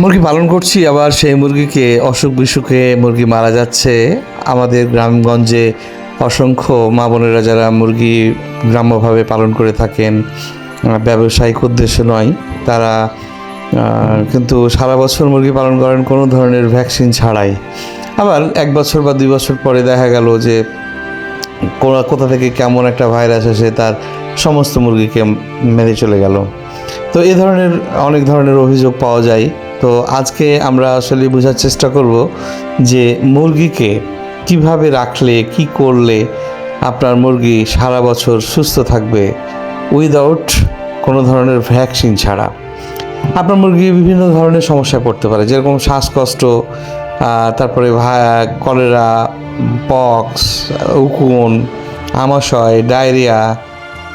মুরগি পালন করছি, আবার সেই মুরগিকে অসুখ বিসুখে মুরগি মারা যাচ্ছে। আমাদের গ্রামগঞ্জে অসংখ্য মা বোনেরা যারা মুরগি গ্রাম্যভাবে পালন করে থাকেন ব্যবসায়িক উদ্দেশ্য নয়, তারা কিন্তু সারা বছর মুরগি পালন করেন কোনো ধরনের ভ্যাকসিন ছাড়াই। আবার এক বছর বা দুই বছর পরে দেখা গেল যে কোথা থেকে কেমন একটা ভাইরাস এসে তার সমস্ত মুরগিকে মেরে চলে গেল। তো এ ধরনের, অনেক ধরনের অভিযোগ পাওয়া যায়। তো আজকে আমরা আসলে বোঝার চেষ্টা করব যে মুরগিকে কীভাবে রাখলে, কি করলে আপনার মুরগি সারা বছর সুস্থ থাকবে উইদাউট কোনো ধরনের ভ্যাকসিন ছাড়া। আপনার মুরগি বিভিন্ন ধরনের সমস্যায় পড়তে পারে, যেরকম শ্বাসকষ্ট তারপরে কলেরা পক্স উকুন, আমাশয় ডায়রিয়া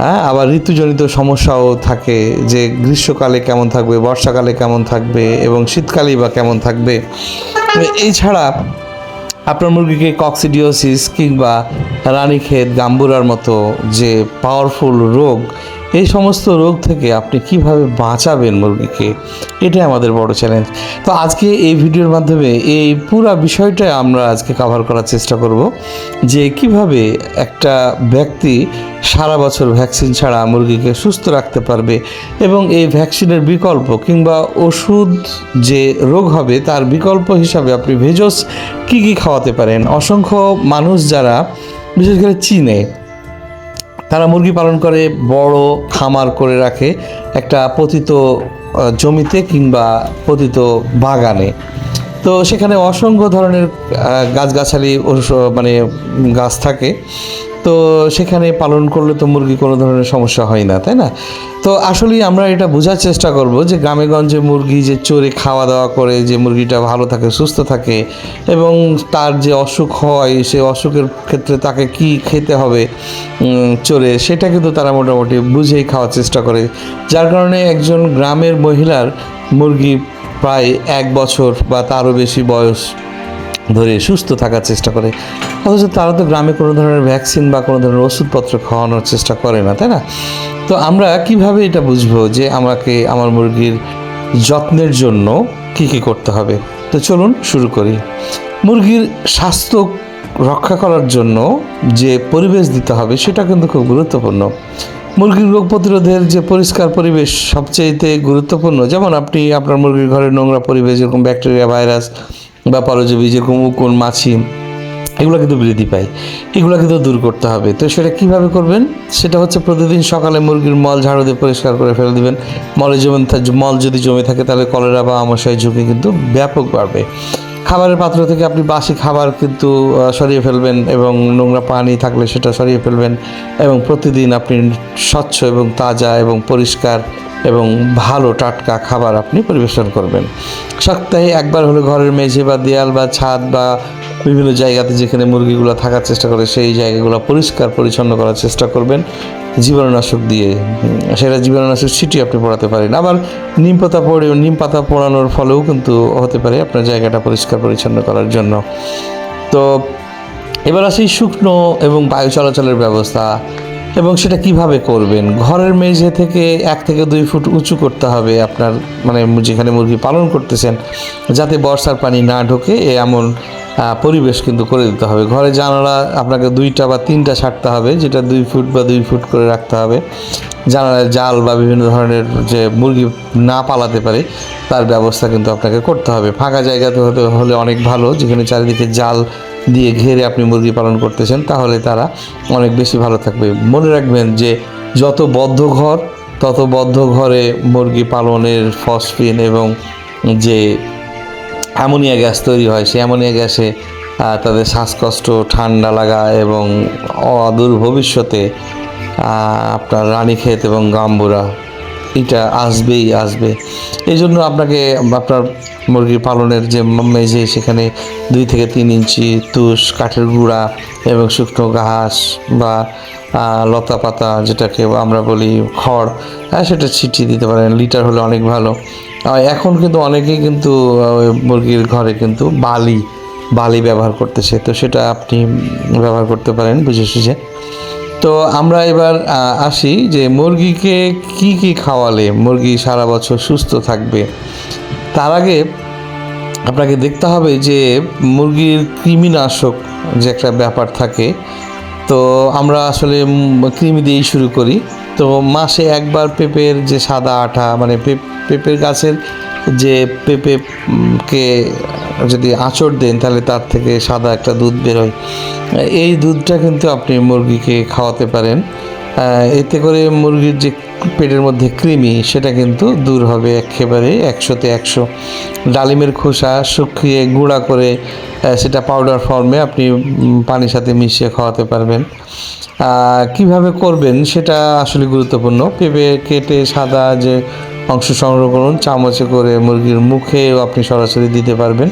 হ্যাঁ আবার ঋতুজনিত সমস্যাও থাকে যে গ্রীষ্মকালে কেমন থাকবে, বর্ষাকালে কেমন থাকবে এবং শীতকালেই বা কেমন থাকবে। এই ছাড়া আপনার মুরগিকে কক্সিডিওসিস কিংবা রানীক্ষেত, গাম্বুরার মতো যে পাওয়ারফুল রোগ এই সমস্ত রোগ থেকে আপনি কীভাবে বাঁচাবেন মুরগিকে? এটাই আমাদের বড় চ্যালেঞ্জ তো আজকে এই ভিডিওর মাধ্যমে এই পুরো বিষয়টা আমরা আজকে কভার করার চেষ্টা করব যে কীভাবে একটা ব্যক্তি সারা বছর ভ্যাকসিন ছাড়া মুরগিকে সুস্থ রাখতে পারবে এবং এই ভ্যাকসিনের বিকল্প কিংবা ওষুধ যে রোগ হবে তার বিকল্প হিসাবে আপনি ভেজস কী কী খাওয়াতে পারেন? অসংখ্য মানুষ যারা, বিশেষ করে চীনে তারা মুরগি পালন করে, বড় খামার করে রাখে, একটা পতিত জমিতে কিংবা পতিত বাগানে। তো সেখানে অসংখ্য ধরনের গাছগাছালি মানে গাছ থাকে। তো সেখানে পালন করলে তো মুরগি কোনো ধরনের সমস্যা হয় না, তাই না? তো আসলেই আমরা এটা বোঝার চেষ্টা করব যে গ্রামে গঞ্জে মুরগি যে চোরে খাওয়া দাওয়া করে, যে মুরগিটা ভালো থাকে, সুস্থ থাকে, এবং তার যে অসুখ হয়, সে অসুখের ক্ষেত্রে তাকে কি খেতে হবে চোরে, সেটা কিন্তু তারা মোটামুটি বুঝেই খাওয়ার চেষ্টা করে। যার কারণে একজন গ্রামের মহিলার মুরগি প্রায় এক বছর বা তারও বেশি বয়স ধরে সুস্থ থাকার চেষ্টা করে। অথচ তারা তো গ্রামে কোনো ধরনের ভ্যাকসিন বা কোনো ধরনের ওষুধপত্র খাওয়ানোর চেষ্টা করে না, তাই না? তো আমরা কীভাবে এটা বুঝব যে আমাকে, আমার মুরগির যত্নের জন্য কি কি করতে হবে? তো চলুন শুরু করি। মুরগির স্বাস্থ্য রক্ষা করার জন্য যে পরিবেশ দিতে হবে সেটা কিন্তু খুব গুরুত্বপূর্ণ। মুরগির রোগ প্রতিরোধের যে পরিষ্কার পরিবেশ সবচেয়েতে গুরুত্বপূর্ণ, যেমন আপনি আপনার মুরগির ঘরে নোংরা পরিবেশ যেরকম ব্যাকটেরিয়া ভাইরাস বা পরজীবী যেরকম উকুন মাছি, এগুলো কিন্তু বৃদ্ধি পায়। এগুলো কিন্তু দূর করতে হবে। তো সেটা কীভাবে করবেন? সেটা হচ্ছে প্রতিদিন সকালে মুরগির মল ঝাড়ু দিয়ে পরিষ্কার করে ফেলে দেবেন। মলে জমে মল যদি জমে থাকে তাহলে কলেরা বা আমাশয় ঝুঁকি কিন্তু ব্যাপক বাড়বে। খাবারের পাত্র থেকে আপনি বাসি খাবার কিন্তু সরিয়ে ফেলবেন এবং নোংরা পানি থাকলে সেটা সরিয়ে ফেলবেন এবং প্রতিদিন আপনি স্বচ্ছ এবং তাজা এবং পরিষ্কার এবং ভালো টাটকা খাবার আপনি পরিবেশন করবেন। সপ্তাহে একবার হলে ঘরের মেঝে বা দেয়াল বা ছাদ বা বিভিন্ন জায়গাতে যেখানে মুরগিগুলো থাকার চেষ্টা করে, সেই জায়গাগুলো পরিষ্কার পরিচ্ছন্ন করার চেষ্টা করবেন। জীবাণুনাশক দিয়ে সেটা জীবাণুনাশক ছিটি আপনি পড়াতে পারেন। আবার নিম পাতা পড়ে নিম পাতা পোড়ানোর ফলেও কিন্তু হতে পারে আপনার জায়গাটা পরিষ্কার পরিচ্ছন্ন করার জন্য। তো এবার আসি শুকনো এবং বায়ু চলাচলের ব্যবস্থা। এবং সেটা কীভাবে করবেন? ঘরের মেঝে থেকে এক থেকে দুই ফুট উঁচু করতে হবে আপনার মানে যেখানে মুরগি পালন করতেছেন, যাতে বর্ষার পানি না ঢোকে এমন পরিবেশ কিন্তু করে দিতে হবে। ঘরে জানালা আপনাকে দুইটা বা তিনটা ছাড়তে হবে, যেটা দুই ফুট বা দুই ফুট করে রাখতে হবে। জানালায় জাল বা বিভিন্ন ধরনের যে মুরগি না পালাতে পারে, তার ব্যবস্থা কিন্তু আপনাকে করতে হবে। ফাঁকা জায়গাতে হতে, হলে অনেক ভালো, যেখানে চারিদিকে জাল দিয়ে ঘেরে আপনি মুরগি পালন করতেছেন, তাহলে তারা অনেক বেশি ভালো থাকবে। মনে রাখবেন যে যত বদ্ধ ঘর, তত বদ্ধ ঘরে মুরগি পালনের ফসফিন এবং যে অ্যামোনিয়া গ্যাস তৈরি হয়, সেই অ্যামোনিয়া গ্যাসে তাদের শ্বাসকষ্ট, ঠান্ডা লাগা এবং অদূর ভবিষ্যতে আপনার রানীক্ষেত এবং গাম্বুরা এটা আসবেই, আসবে। এই জন্য আপনাকে আপনার মুরগি পালনের যে মেঝে, সেখানে দুই থেকে তিন ইঞ্চি তুষ, কাঠের গুঁড়া এবং শুকনো ঘাস বা লতা পাতা যেটাকে আমরা বলি খড় হ্যাঁ সেটা ছিটিয়ে দিতে পারেন। লিটার হলে অনেক ভালো। এখন কিন্তু অনেকেই কিন্তু মুরগির ঘরে কিন্তু বালি বালি ব্যবহার করতেছে। তো সেটা আপনি ব্যবহার করতে পারেন, বুঝে সুঝে। তো আমরা এবার আসি যে মুরগিকে কি কি খাওয়ালে মুরগি সারা বছর সুস্থ থাকবে। তার আগে আপনাকে দেখতে হবে যে মুরগির কৃমিনাশক যে একটা ব্যাপার থাকে, তো আমরা আসলে কৃমি দিয়েই শুরু করি। তো মাসে একবার পেঁপের যে সাদা আঠা মানে পেঁপের গাছের যে পেঁপে উম, কে যদি আঁচড় দেন তাহলে তার থেকে সাদা একটা দুধ বেরোয়। এই দুধটা কিন্তু আপনি মুরগিকে খাওয়াতে পারেন। এতে করে মুরগির যে পেটের মধ্যে কৃমি সেটা কিন্তু দূর হবে একেবারে একশোতে একশো। ডালিমের খোসা শুকিয়ে গুঁড়া করে সেটা পাউডার ফর্মে আপনি পানির সাথে মিশিয়ে খাওয়াতে পারবেন। কীভাবে করবেন সেটা আসলে গুরুত্বপূর্ণ। পেঁপে কেটে সাদা যে অংশ সংগ্রহ করুন, চামচে করে মুরগির মুখেও আপনি সরাসরি দিতে পারবেন।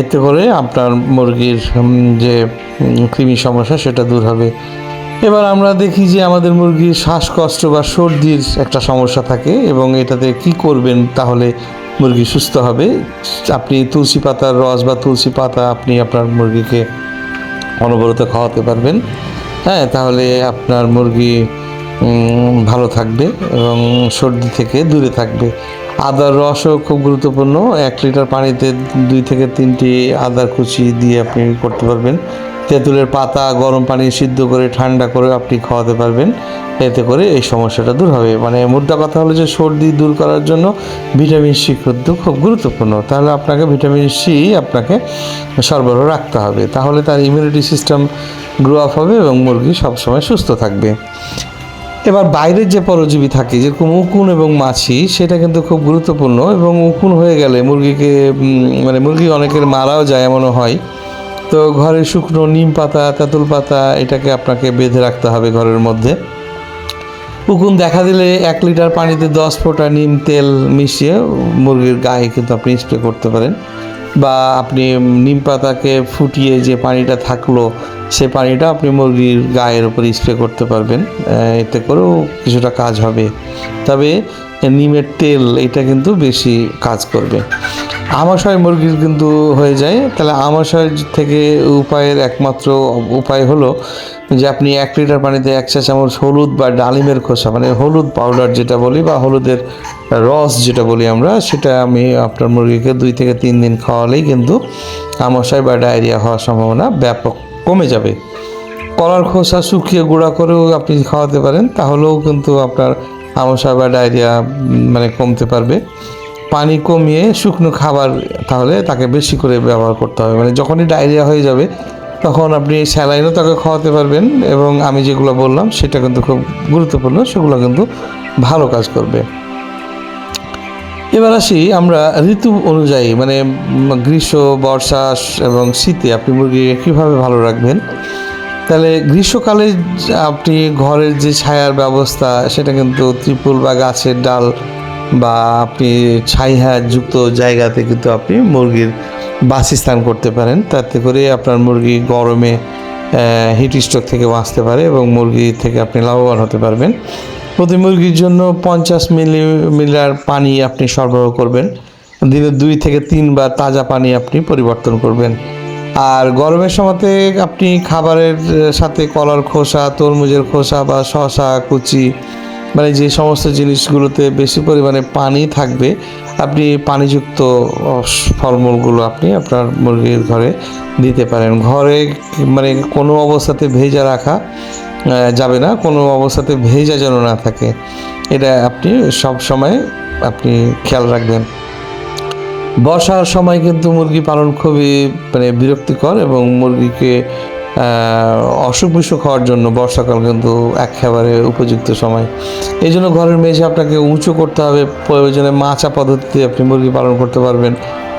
এতে করে আপনার মুরগির যে কৃমি সমস্যা সেটা দূর হবে। এবার আমরা দেখি যে আমাদের মুরগির শ্বাসকষ্ট বা সর্দির একটা সমস্যা থাকে এবং এটাতে কি করবেন তাহলে মুরগি সুস্থ হবে। আপনি তুলসী পাতার রস বা তুলসী পাতা আপনি আপনার মুরগিকে অনবরত খাওয়াতে পারবেন। হ্যাঁ তাহলে আপনার মুরগি ভালো থাকবে এবং সর্দি থেকে দূরে থাকবে। আদার রসও খুব গুরুত্বপূর্ণ। এক লিটার পানিতে দুই থেকে তিনটি আদার কুচি দিয়ে আপনি করতে পারবেন। তেঁতুলের পাতা গরম পানি সিদ্ধ করে, ঠান্ডা করে আপনি খাওয়াতে পারবেন। এতে করে এই সমস্যাটা দূর হবে। মানে মোদ্দা কথা হলো যে, সর্দি দূর করার জন্য ভিটামিন সি কিন্তু খুব গুরুত্বপূর্ণ। তাহলে আপনাকে ভিটামিন সি আপনাকে সরবরাহ রাখতে হবে। তাহলে তার ইমিউনিটি সিস্টেম গ্রো আপ হবে এবং মুরগি সবসময় সুস্থ থাকবে। এবার বাইরের যে পরজীবী থাকে, যেরকম উকুন এবং মাছি, সেটা কিন্তু খুব গুরুত্বপূর্ণ এবং উকুন হয়ে গেলে মুরগিকে মানে মুরগি অনেকের মারাও যায় এমনও হয়। তো ঘরে শুকনো নিম পাতা, তেঁতুল পাতা, এটাকে আপনাকে বেঁধে রাখতে হবে ঘরের মধ্যে। উকুন দেখা দিলে এক লিটার পানিতে দশ ফোঁটা নিম তেল মিশিয়ে মুরগির গায়ে কিন্তু আপনি স্প্রে করতে পারেন। বা আপনি নিম পাতাকে ফুটিয়ে যে পানিটা থাকল, সে পানিটা আপনি মুরগির গায়ের উপর স্প্রে করতে পারবেন। এতে করেও কিছুটা কাজ হবে। তবে নিমের তেল, এটা কিন্তু বেশি কাজ করবে। আমাশয় মুরগির কিন্তু হয়ে যায়। তাহলে আমাশয় থেকে উপায়ের একমাত্র উপায় হলো যে আপনি এক লিটার পানিতে এক চা চামচ হলুদ বা ডালিমের খোসা মানে হলুদ পাউডার যেটা বলি বা হলুদের রস যেটা বলি আমরা, সেটা আমি আপনার মুরগিকে দুই থেকে তিন দিন খাওয়ালেই কিন্তু আমাশয় বা ডায়রিয়া হওয়ার সম্ভাবনা ব্যাপক কমে যাবে। কলার খোসা শুকিয়ে গুঁড়া করেও আপনি খাওয়াতে পারেন, তাহলেও কিন্তু আপনার আমাশয় বা ডায়রিয়া মানে কমতে পারবে। পানি কমিয়ে শুকনো খাবার তাহলে তাকে বেশি করে ব্যবহার করতে হবে। মানে যখনই ডায়রিয়া হয়ে যাবে, তখন আপনি স্যালাইনও তাকে খাওয়াতে পারবেন এবং আমি যেগুলো বললাম, সেটা কিন্তু খুব গুরুত্বপূর্ণ, সেগুলো কিন্তু ভালো কাজ করবে। এবার আসি আমরা ঋতু অনুযায়ী মানে গ্রীষ্ম, বর্ষা এবং শীতে আপনি মুরগিকে কীভাবে ভালো রাখবেন? তাহলে গ্রীষ্মকালে আপনি ঘরের যে ছায়ার ব্যবস্থা, সেটা কিন্তু ত্রিপুল বা গাছের ডাল বা আপনি ছাইহা যুক্ত জায়গাতে কিন্তু আপনি মুরগির বাসস্থান করতে পারেন। তাতে করে আপনার মুরগি গরমে হিট স্ট্রোক থেকে বাঁচতে পারে এবং মুরগি থেকে আপনি লাভবান হতে পারবেন। প্রতি মুরগির জন্য পঞ্চাশ মিলি মিলার পানি আপনি সরবরাহ করবেন। দিনে দুই থেকে তিনবার তাজা পানি আপনি পরিবর্তন করবেন। আর গরমের সময়তে আপনি খাবারের সাথে কলার খোসা, তরমুজের খোসা বা শশা কুচি মানে যে সমস্ত জিনিসগুলোতে বেশি পরিমাণে পানি থাকবে, আপনি পানিযুক্ত ফলমূলগুলো আপনি আপনার মুরগির ঘরে দিতে পারেন। ঘরে মানে কোনো অবস্থাতে ভেজা রাখা যাবে না, কোনো অবস্থাতে ভেজা যেন না থাকে। এটা আপনি সব সময় আপনি খেয়াল রাখবেন। বর্ষার সময় কিন্তু মুরগি পালন খুবই মানে বিরক্তিকর এবং মুরগিকে অসুখ বিসুখ হওয়ার জন্য বর্ষাকাল কিন্তু একেবারে উপযুক্ত সময়। এই জন্য ঘরের মেঝে আপনাকে উঁচু করতে হবে। প্রয়োজনে মাছা পদ্ধতিতে আপনি মুরগি পালন করতে পারবেন।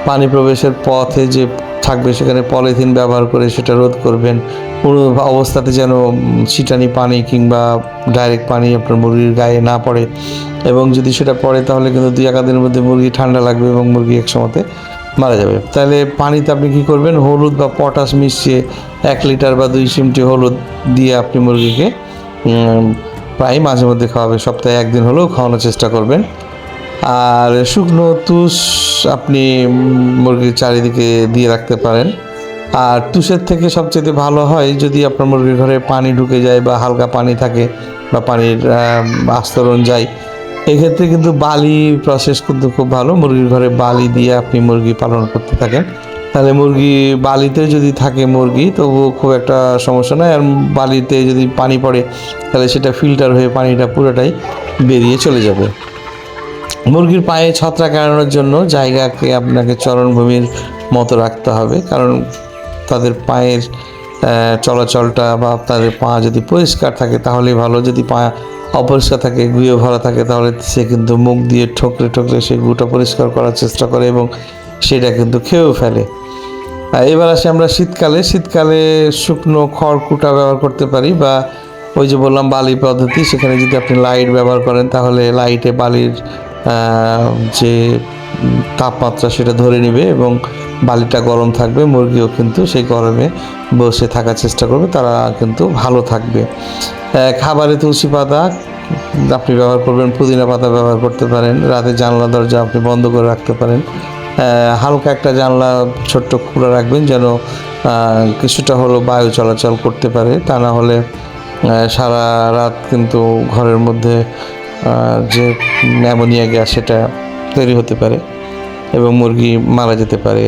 পানি প্রবেশের পথে যে থাকবে সেখানে পলিথিন ব্যবহার করে সেটা রোধ করবেন। কোনো অবস্থাতে যেন ছিটানি পানি কিংবা ডাইরেক্ট পানি আপনার মুরগির গায়ে না পড়ে। এবং যদি সেটা পড়ে তাহলে কিন্তু দুই একা দিনের মধ্যে মুরগি ঠান্ডা লাগবে এবং মুরগি এক সময়তে মারা যাবে। তাহলে পানিতে আপনি কী করবেন? হলুদ বা পটাশ মিশিয়ে এক লিটার বা দুই চিমটি হলুদ দিয়ে আপনি মুরগিকে প্রায় মাঝে মধ্যে খাওয়াবে সপ্তাহে একদিন হলেও খাওয়ানোর চেষ্টা করবেন। আর শুকনো তুষ আপনি মুরগির চারিদিকে দিয়ে রাখতে পারেন। আর তুষের থেকে সবচেয়ে ভালো হয় যদি আপনার মুরগির ঘরে পানি ঢুকে যায় বা হালকা পানি থাকে বা পানির আস্তরণ যায়, এক্ষেত্রে কিন্তু বালি প্রসেস কিন্তু খুব ভালো। মুরগির ঘরে বালি দিয়ে আপনি মুরগি পালন করতে থাকেন। তাহলে মুরগি বালিতে যদি থাকে মুরগি তবু খুব একটা সমস্যা নয় আর বালিতে যদি পানি পড়ে, তাহলে সেটা ফিল্টার হয়ে পানিটা পুরোটাই বেরিয়ে চলে যাবে। মুরগির পায়ে ছত্রাক এড়ানোর জন্য জায়গাকে আপনাকে চরণভূমির মতো রাখতে হবে, কারণ তাদের পায়ের চলাচলটা বা তাদের পা যদি পরিষ্কার থাকে তাহলেই ভালো, যদি পা অপরিষ্কার থাকে গুঁয়ে ভরা থাকে তাহলে সে কিন্তু মুখ দিয়ে ঠোকরে ঠোকরে সেই গুটা পরিষ্কার করার চেষ্টা করে এবং সেটা কিন্তু খেয়েও ফেলে। এবার আসি আমরা শীতকালে। শীতকালে শুকনো খড়কুটা ব্যবহার করতে পারি বা ওই যে বললাম বালি পদ্ধতি, সেখানে যদি আপনি লাইট ব্যবহার করেন তাহলে লাইটে বালির যে তাপমাত্রা সেটা ধরে নেবে এবং বালিটা গরম থাকবে, মুরগিও কিন্তু সেই গরমে বসে থাকার চেষ্টা করবে, তারা কিন্তু ভালো থাকবে। খাবারে তুলসী পাতা আপনি ব্যবহার করবেন, পুদিনা পাতা ব্যবহার করতে পারেন, রাতে জানলা, দরজা আপনি বন্ধ করে রাখতে পারেন। হালকা একটা জানলা, ছোট্ট খোলা রাখবেন যেন কিছুটা হলো বায়ু চলাচল করতে পারে, তা না হলে সারা রাত কিন্তু ঘরের মধ্যে যে অ্যামোনিয়া গ্যাস সেটা তৈরি হতে পারে এবং মুরগি মারা যেতে পারে।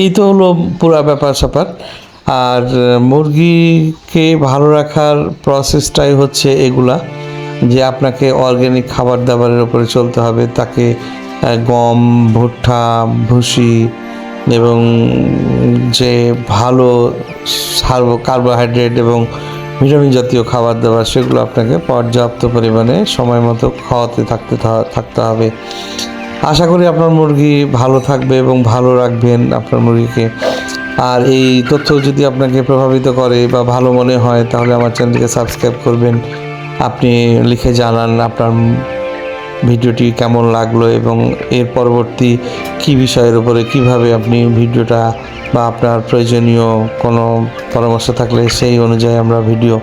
এই তো হলো পুরা ব্যাপার স্যাপার। আর মুরগিকে ভালো রাখার প্রসেসটাই হচ্ছে এগুলা, যে আপনাকে অর্গ্যানিক খাবার দাবারের উপরে চলতে হবে। তাকে গম, ভুট্টা, ভুসি এবং যে ভালো সার্বো কার্বোহাইড্রেট এবং ভিটামিন জাতীয় খাবার দাবার, সেগুলো আপনাকে পর্যাপ্ত পরিমাণে সময় মতো খাওয়াতে থাকতে থাকতে হবে। আশা করি আপনার মুরগি ভালো থাকবে এবং ভালো রাখবেন আপনার মুরগিকে। আর এই তথ্য যদি আপনাকে প্রভাবিত করে বা ভালো মনে হয়, তাহলে আমার চ্যানেলকে সাবস্ক্রাইব করবেন। আপনি লিখে জানান আপনার ভিডিওটি কেমন লাগল এবং এর পরবর্তী কি বিষয়ের উপরে কীভাবে আপনি ভিডিওটা বা আপনার প্রয়োজনীয় কোনো পরামর্শ থাকলে সেই অনুযায়ী আমরা ভিডিও